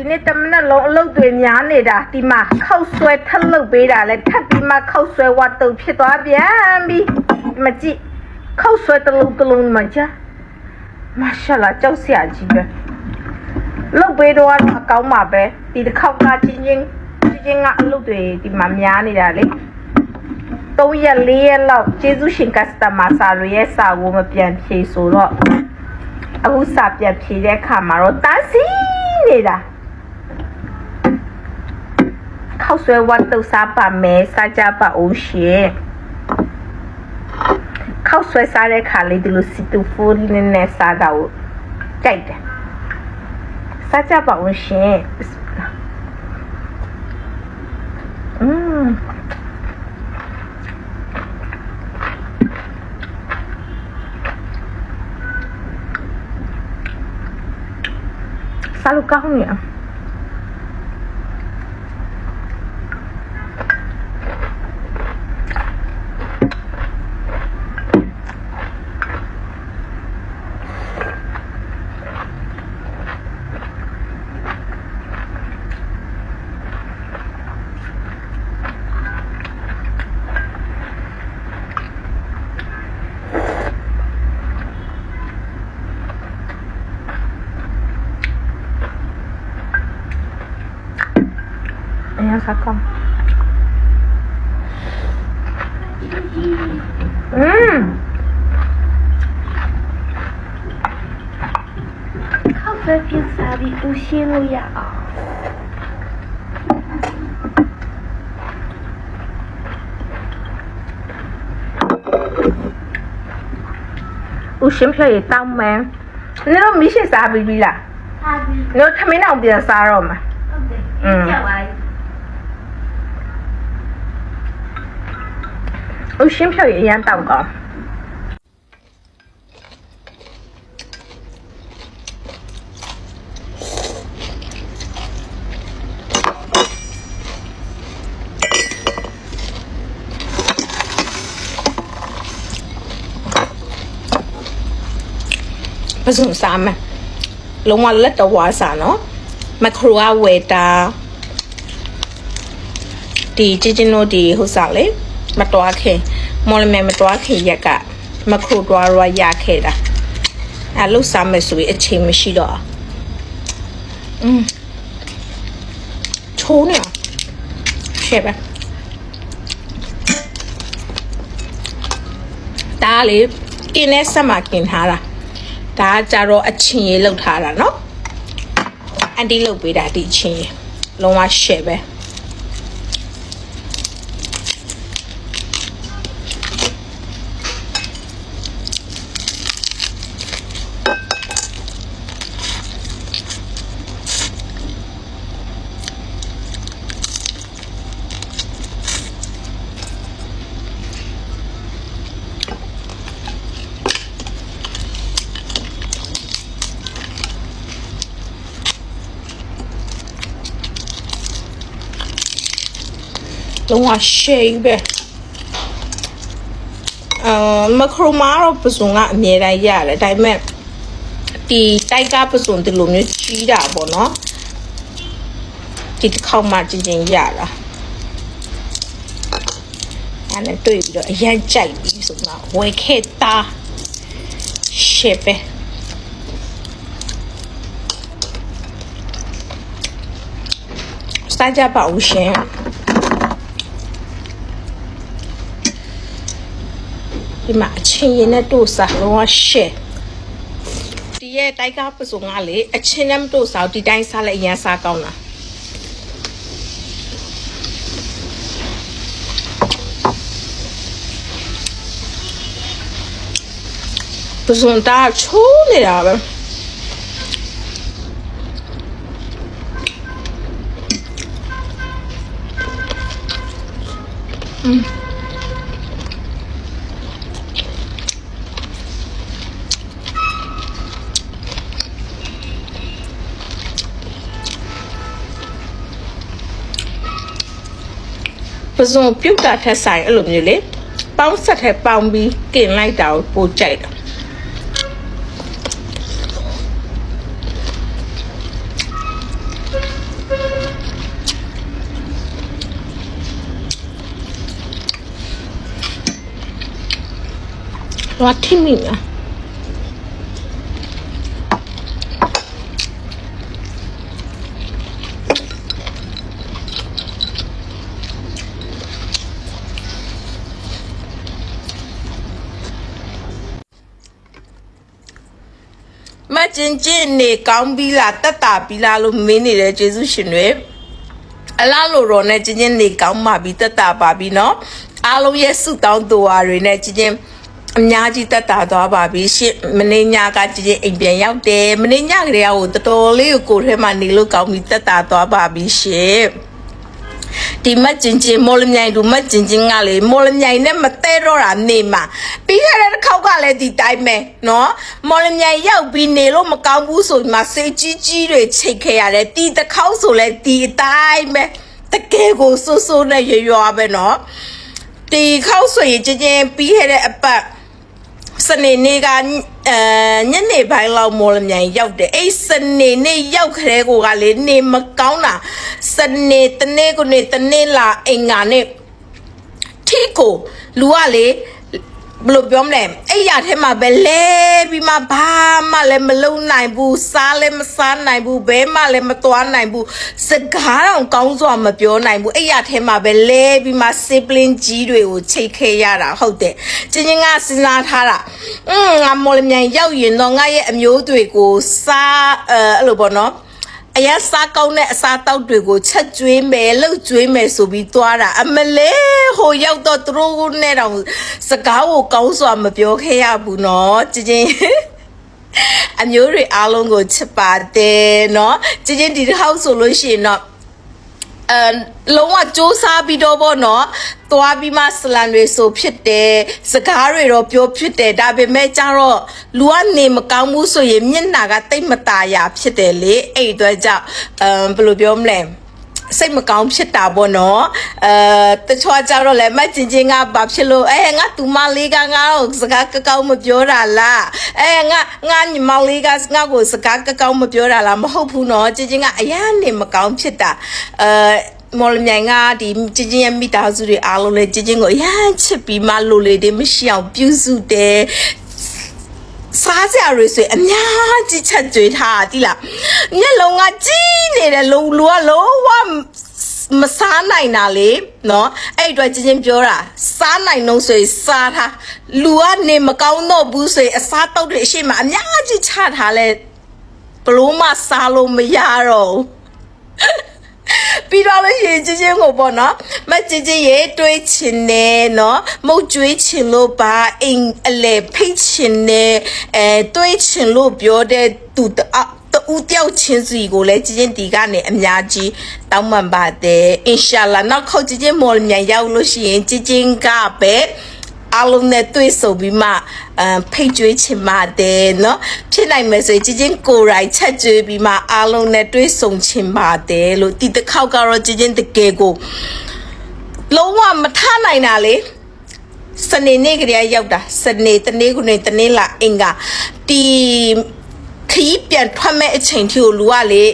ဒီနေ့တမနက်လုံးအလုပ်တွေများနေတာဒီမှာခောက်ဆွဲထပ်လုပ်ပေးတာလဲထပ်ပြီးမှခောက်ဆွဲဝတ်တုံဖြစ်သွားပြန်ပြီဒီမကြည့်ခောက်ဆွဲတစ်လုံးတစ်လုံးမှကြာမာရှာလာကြောက်စရာကြီးပဲလုပ်ပေးတော့အကောင်းပါပဲဒီတစ်ခေါက်ကချင်းချင်းချင်းချင်းကအလုပ်တွေဒီမှာများနေတာလေ3ရက်4ရက်လောက်ကျေးဇူးရှင် customer စာတွေရဲ့စာကိုမပြန်ဖြေဆိုတော့အခုစာပြန်ဖြေတဲ့အခါမှာတော့တန်းစီနေတာ ခောက်ဆွဲဝတ်တုပ်စားပါမယ်စားကြပါဦးရှင်ခောက်ဆွဲစားတဲ့ခါလေးဒီလိုစီတူဖိုးလေးနဲ့နဲ့စားတာကိုကြိုက်တယ်စားကြပါဦးရှင်อืมစားလို့ကောင်းနေ อ่ะ အရင်စားကောင်းอืม ခောက်ဆွဲပြစ်စားပြီးသူရှင်းလို့ရအောင် ဦးရှင်ဖြေတောင်းမယ်နင်တို့မီးရှိစားပြီးပြီလား စားပြီး နင်တို့ထမင်းအောင်ပြန်စားတော့မှာ ဟုတ်တယ် อืม ကြောက်ပါ လေဦးရှင်ဖြေအရင်တောင်းကောင်းပစုံစားမယ်လုံးဝလက်တော်ဝါစားနော်မခရိုဝေတာဒီជីဂျင်နိုဒီဟိုစားလေ မတွားခင်မော်လမဲမတွားခင်ရက်ကမခရိုတွားရရခဲ့တာအဲလှုပ်စားမယ်ဆိုရင်အချိန်မရှိတော့အောင်อืมချိုးနေအောင်ရှေ့ပဲဒါကလေကင်းနဲ့ဆက်မှာကင်ထားတာဒါကကြတော့အချင်းရေးလောက်ထားတာเนาะအန်တီလောက်ပေးတာဒီအချင်းရေးလုံးဝရှယ်ပဲ လုံးဝရှယ်ပဲအာမခရိုမာတော့ပစုံကအမြဲတမ်းရတယ်ဒါပေမဲ့ဒီတိုက်ကပစုံဒီလိုမျိုးကြီးတာပေါ့နော်ဒီတစ်ခေါက်မှကြီးချင်းရတာအဲ့နဲ့တွေ့ပြီးတော့အရင်ကြိုက်ပြီးဆိုတော့ဝယ်ခဲ့တာရှယ်ပဲစားကြပါဦးရှင် ဒီမှာအချင်းရင်နဲ့တို့စားလုံးဝရှယ်ဒီရဲ့တိုက်ကပစုံကလေအချင်းနဲ့မတို့စားဘူးဒီတိုင်းစားလိုက်အရင်စားကောင်းတာပစုံတာချိုးနေတာပဲ ပဇွန်ပြုတ်တာထက်ဆိုင်အဲ့လိုမျိုးလေပေါင်းဆက်ထဲပေါင်းပြီးกินလိုက်တာကိုပိုကြိုက်တာ我听明了。 ကျင်ကျင်နေကောင်းပြီလားတက်တာပြီလားလို့မင်းနေတယ်ကျေးဇူးရှင်တွေအလားလို့တော့နဲ့ကျင်ကျင်နေကောင်းပါပြီတက်တာပါပြီเนาะအားလုံးရဲ့ဆုတောင်းတော်အားတွေနဲ့ကျင်ကျင်အများကြီးတက်တာသွားပါပြီရှင့်မနေ့ညကကျင်ကျင်အိမ်ပြန်ရောက်တယ်မနေ့ညကလေးကဟိုတော်တော်လေးကိုကိုယ်ထဲမှာနေလို့ကောင်းပြီတက်တာသွားပါပြီရှင့် ဒီမကျင်ကျင်မော်လမြိုင်လူမကျင်ကျင်ကလေမော်လမြိုင်နဲ့မတဲတော့တာနေမှာပြီးခဲ့တဲ့တစ်ခေါက်ကလည်းဒီတိုင်းပဲနော်မော်လမြိုင်ရောက်ပြီးနေလို့မကောင်းဘူးဆိုပြီးမှစေကြီးကြီးတွေချိတ်ခဲ့ရတယ်ဒီတစ်ခေါက်ဆိုလဲဒီအတိုင်းပဲတကယ်ကိုစိုးစိုးနဲ့ရွရွပဲနော်ဒီခေါက်ဆိုရင်ကျင်ကျင်ပြီးခဲ့တဲ့အပတ် စနေနေ့ကအဲညနေပိုင်းလောက်မော်လမြိုင်ရောက်တယ်အဲ့စနေနေ့ရောက်ခရဲကိုကလေနေမကောင်းတာစနေတနေ့ကိုနေတနေ့လာအင်္ဂါနေ့ထီကိုလူကလေ ဘယ်လိုပြောမလဲအဲ့ရထဲမှာပဲလဲပြီးမှဘာမှလည်းမလုံနိုင်ဘူးစားလည်းမစားနိုင်ဘူးဘဲမှလည်းမသွားနိုင်ဘူးစကားတော့ကောင်းစွာမပြောနိုင်ဘူးအဲ့ရထဲမှာပဲလဲပြီးမှစပလင်ကြီးတွေကိုချိတ်ခဲရတာဟုတ်တယ်ချင်းချင်းကစဉ်းစားထားတာอืมငါမော်လမြိုင်ရောက်ရင်တော့ငါရဲ့အမျိုးတွေကိုစားအဲအဲ့လိုပေါ့နော် အရက်စားကောင်းတဲ့အစားတောက်တွေကိုချက်ကျွေးမယ်လှုပ်ကျွေးမယ်ဆိုပြီးသွားတာအမလဲဟိုရောက်တော့သူတို့နဲ့တောင်စကားကိုကောင်းစွာမပြောခဲ့ရဘူးနော်ကြင်ကြင်အမျိုးတွေအားလုံးကိုချစ်ပါတယ်နော်ကြင်ကြင်ဒီတစ်ခေါက်ဆိုလို့ရှိရင်တော့ အဲလုံးဝစ조사ပြီးတော့ဗောနော်သွားပြီးမှဆလန်တွေဆိုဖြစ်တယ်စကားတွေတော့ပြောဖြစ်တယ်ဒါပေမဲ့ကျတော့လူကနေမကောင်းဘူးဆိုရင်မျက်နှာကတိတ်မตาရဖြစ်တယ်လေအဲ့ဒီအတွက်ကြောင့်အမ်ဘယ်လိုပြောမလဲ စိတ်မကောင်းဖြစ်တာပေါ့နော်အဲတချို့ကြတော့လည်းမကျင်ချင်းကဘာဖြစ်လို့အဲငါတူမလေးကငါ့ကိုစကားကကောင်းမပြောတာလားအဲငါငါညီမလေးကငါ့ကိုစကားကကောင်းမပြောတာလားမဟုတ်ဘူးနော်ကျင်ချင်းကအရန်နေမကောင်းဖြစ်တာအဲမော်လမြိုင်ကဒီကျင်းချင်းရဲ့မိသားစုတွေအားလုံးလည်းကျင်းချင်းကိုအရန်ချစ်ပြီးမှလိုလေတွေမရှိအောင်ပြုစုတယ်စားစရာတွေဆိုရင်အများကြီးချက်ကြွေးထားတာတိလား မျက်လုံးကကြီးနေတယ်လုံလူကလုံးဝမစားနိုင်တာလေနော်အဲ့အတော့ချင်းချင်းပြောတာစားနိုင်တော့ဆိုရင်စားထားလူကနေမကောင်းတော့ဘူးဆိုရင်အစားတောက်တွေအရှိမအများကြီးချထားလဲဘလို့မှစားလို့မရတော့ဘူးပြီးတော့လည်းရင်ချင်းချင်းကိုပေါ့နော်မချင်းချင်းရေတွေးချင်တယ်နော်မုတ်ကျွေးချင်လို့ပါအိမ်အလေဖိတ်ချင်တယ်အဲတွေးချင်လို့ပြောတဲ့သူတ ဦးတယောက်ချင်းစီကိုလည်းကျင်းတီကနေအများကြီးတောင်းပန်ပါတယ်အင်ရှာလာနောက်ခေါက်ကျင်းမော်မြန်ရောက်လို့ရှိရင်ကျင်းကပဲအလုံးနဲ့တွေ့ဆုံပြီးမှအမ်ဖိတ်ကြွေးချင်ပါတယ်နော်ဖြစ်နိုင်မယ်ဆိုရင်ကြည်ချင်းကိုယ်တိုင်ချက်ကြွေးပြီးမှအလုံးနဲ့တွေ့ဆုံချင်ပါတယ်လို့ဒီတစ်ခေါက်ကတော့ကြည်ချင်းတကယ်ကိုလုံးဝမထနိုင်တာလေစနေနေ့ကလေးရောက်တာစနေတနေ့ကနေတနေ့လာအင်္ဂါဒီ ခီးပြန်ထွက်မဲ့အချိန်ထိကိုလူကလေ